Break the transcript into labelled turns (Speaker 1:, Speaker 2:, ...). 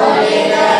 Speaker 1: Holy Ghost.